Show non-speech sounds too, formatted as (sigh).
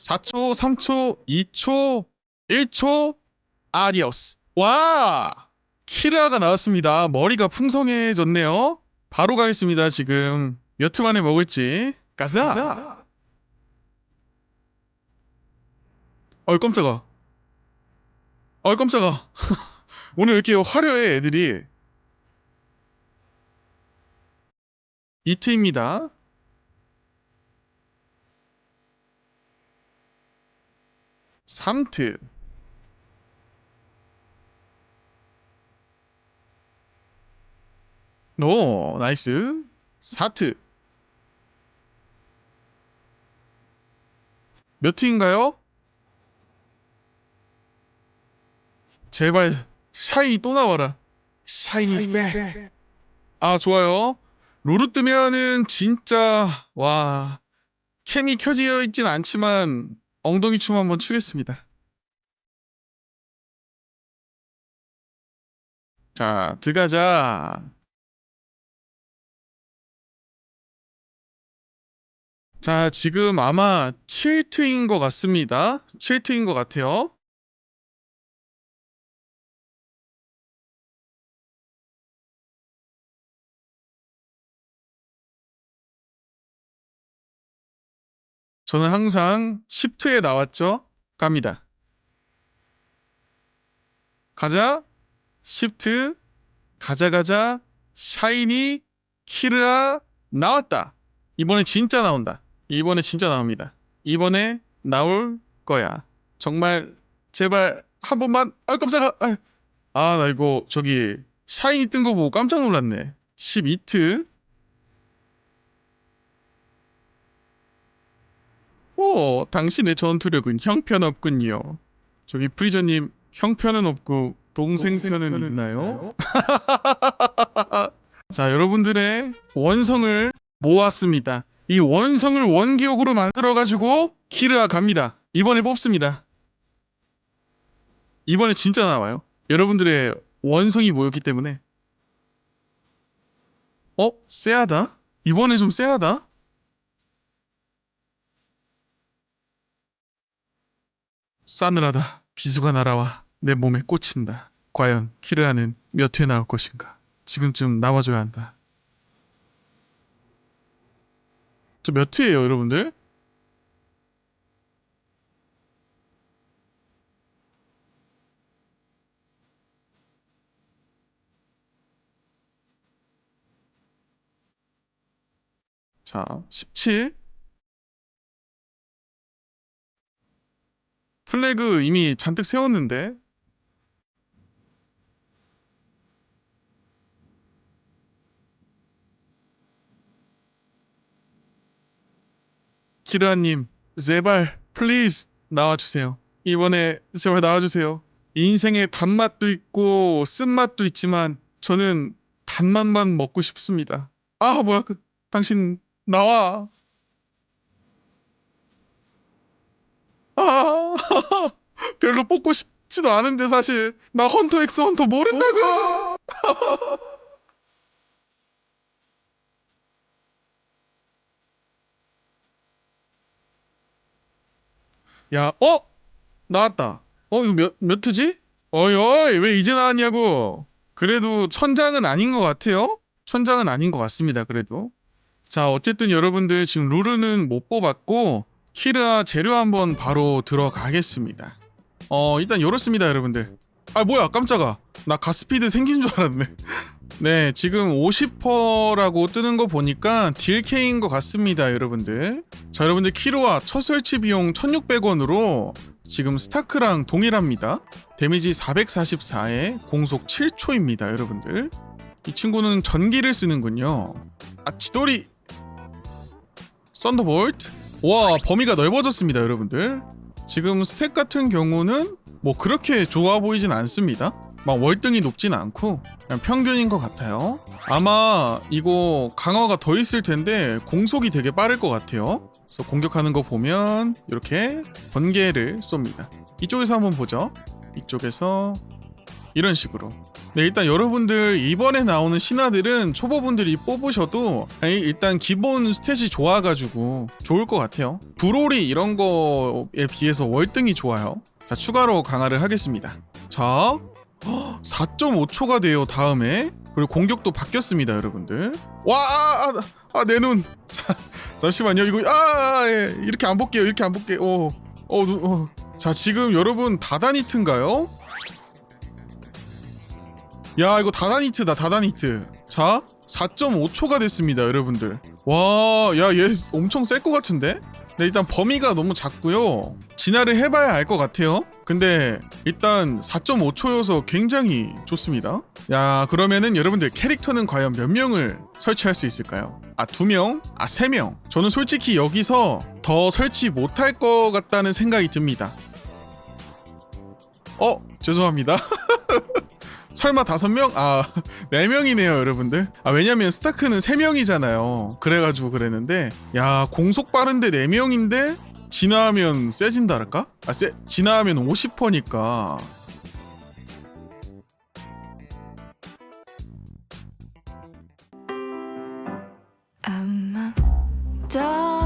4초, 3초, 2초, 1초, 아디오스. 와! 키르아가 나왔습니다. 머리가 풍성해졌네요. 바로 가겠습니다, 지금. 몇트 만에 먹을지. 가자! 어이, 깜짝아. 어이, 깜짝아. (laughs) 오늘 왜 이렇게 화려해, 애들이. 이트입니다. 삼트 오, 나이스. 4트. 몇 트인가요? 제발 샤이니 또 나와라. 샤이니 백. 아, 좋아요. 로루 뜨면은 진짜 와 캠이 켜져 있진 않지만 엉덩이 춤 한번 추겠습니다. 자, 들어가자. 자, 지금 아마 7트인 것 같습니다. 7트인 것 같아요. 저는 항상 10트에 나왔죠? 갑니다. 가자. 10트. 가자 가자. 샤이니 키르아 나왔다. 이번에 진짜 나온다. 이번에 진짜 나옵니다. 이번에 나올 거야. 정말 제발 한 번만 아 깜짝아. 아나 이거 저기 샤이니 뜬 거 보고 깜짝 놀랐네. 12트. 오, 당신의 전투력은 형편없군요. 저기 프리저님 형편은 없고 동생 편은 있나요? (laughs) 자, 여러분들의 원성을 모았습니다. 이 원성을 원기옥으로 만들어가지고 키르아 갑니다. 이번에 뽑습니다. 이번에 진짜 나와요. 여러분들의 원성이 모였기 때문에. 어? 쎄하다? 이번에 좀 쎄하다? 싸늘하다. 비수가 날아와 내 몸에 꽂힌다. 과연 키르아는 몇 회에 나올 것인가? 지금쯤 나와줘야 한다. 저 몇 회예요, 여러분들? 자, 17. 플래그 이미 잔뜩 세웠는데? 키르아님 제발 플리즈 나와주세요. 이번에 제발 나와주세요. 인생의 단맛도 있고 쓴맛도 있지만 저는 단맛만 먹고 싶습니다. 아 뭐야 그, 당신 나와 아 별로 뽑고 싶지도 않은데 사실 나 헌터 엑스 헌터 모른다고 (laughs) 야 어? 나왔다 어 이거 몇, 몇 트지? 어이 어이 왜 이제 나왔냐고 그래도 천장은 아닌 것 같아요 천장은 아닌 것 같습니다 그래도 자 어쨌든 여러분들 지금 룰은 못 뽑았고 키르아 재료 한번 바로 들어가겠습니다. 어 일단 이렇습니다 여러분들. 아 뭐야 깜짝아. 나 가스피드 생긴 줄 알았네. (laughs) 네 지금 50%라고 뜨는 거 보니까 딜케인 것 같습니다 여러분들. 자 여러분들 키로아 첫 설치 비용 1600원으로 지금 스타크랑 동일합니다. 데미지 444에 공속 7초입니다 여러분들. 이 친구는 전기를 쓰는군요. 아 지돌이 썬더볼트 와 범위가 넓어졌습니다 여러분들 지금 스택 같은 경우는 뭐 그렇게 좋아 보이진 않습니다. 막 월등히 높진 않고 그냥 평균인 것 같아요. 아마 이거 강화가 더 있을 텐데 공속이 되게 빠를 것 같아요. 그래서 공격하는 거 보면 이렇게 번개를 쏩니다. 이쪽에서 한번 보죠. 이쪽에서 이런 식으로 네, 일단 여러분들 이번에 나오는 신화들은 초보분들이 뽑으셔도 일단 기본 스탯이 좋아가지고 좋을 것 같아요. 브롤이 이런 거에 비해서 월등히 좋아요. 자, 추가로 강화를 하겠습니다. 자, 4.5초가 돼요, 다음에. 그리고 공격도 바뀌었습니다, 여러분들. 와, 아, 아, 아, 내 눈. 자, 잠시만요. 이거, 아, 아, 예. 이렇게 안 볼게요. 이렇게 안 볼게요. 어, 어, 눈, 어. 자, 지금 여러분 다다니트인가요? 야 이거 다다니트다 다다니트. 자 4.5초가 됐습니다 여러분들. 와 야 얘 엄청 셀 것 같은데? 네, 일단 범위가 너무 작고요. 진화를 해봐야 알 것 같아요. 근데 일단 4.5초여서 굉장히 좋습니다. 야 그러면은 여러분들 캐릭터는 과연 몇 명을 설치할 수 있을까요? 아 두 명? 아 세 명? 저는 솔직히 여기서 더 설치 못할 것 같다는 생각이 듭니다. 어 죄송합니다 (laughs) 설마 다섯 명? 아, (laughs) 네 명이네요, 여러분들. 아, 왜냐면 스타크는 세 명이잖아요. 그래가지고 그랬는데, 야, 공속 빠른데 네 명인데, 진화하면 세진다랄까? 아, 세, 진화하면 50%니까. 아마 더